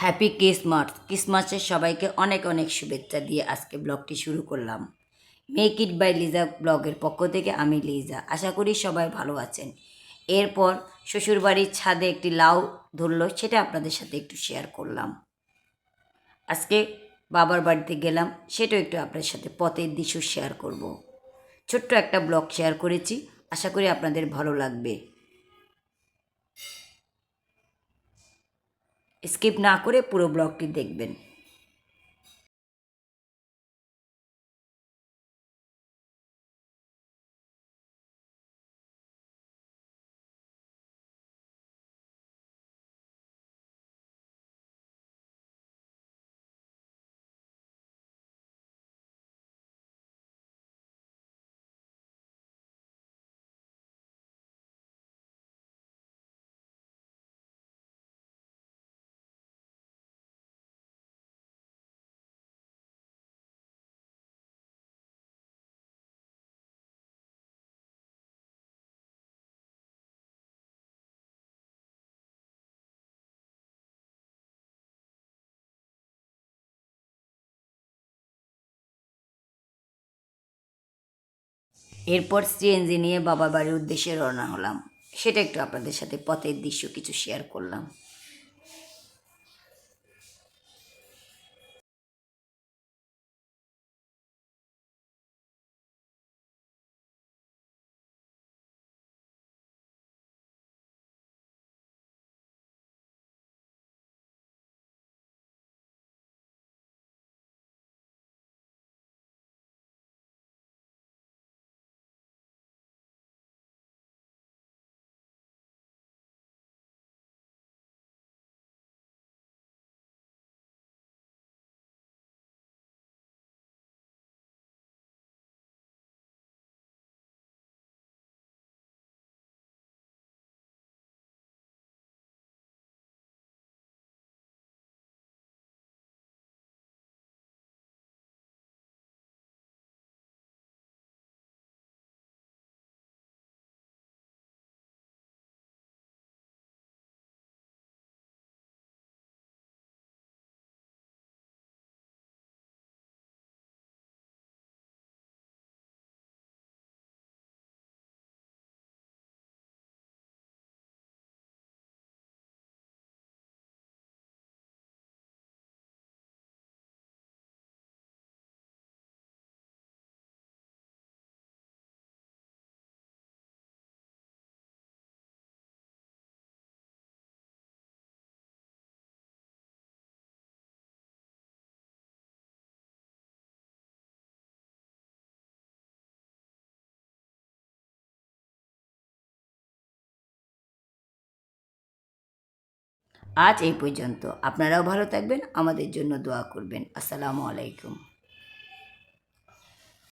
Happy Christmas ক্রিসমাসের সবাইকে অনেক অনেক শুভেচ্ছা দিয়ে আজকে ব্লগটি শুরু করলাম। মেক ইট বাই লিজা ব্লগের পক্ষ থেকে আমি লিজা আশা করি সবাই ভালো আছেন। এরপর শ্বশুরবাড়ির ছাদে একটি লাউ ধরলো, সেটা আপনাদের সাথে একটু শেয়ার করলাম। আজকে বাবার বাড়িতে গেলাম, সেটাও একটু আপনাদের সাথে পথের দৃশ্য শেয়ার করব। ছোট্ট একটা ব্লগ শেয়ার করেছি। আশা করি আপনাদের ভালো লাগবে। স্কিপ না করে পুরো ব্লগটি দেখবেন। এরপর সিএনজি নিয়ে বাবা বাড়ির উদ্দেশ্যে রওনা হলাম। সেটা একটু আপনাদের সাথে পথের দৃশ্য কিছু শেয়ার করলাম। আজ এই পর্যন্ত। আপনারাও ভালো থাকবেন আমাদের জন্য দোয়া করবেন। আসসালামু আলাইকুম।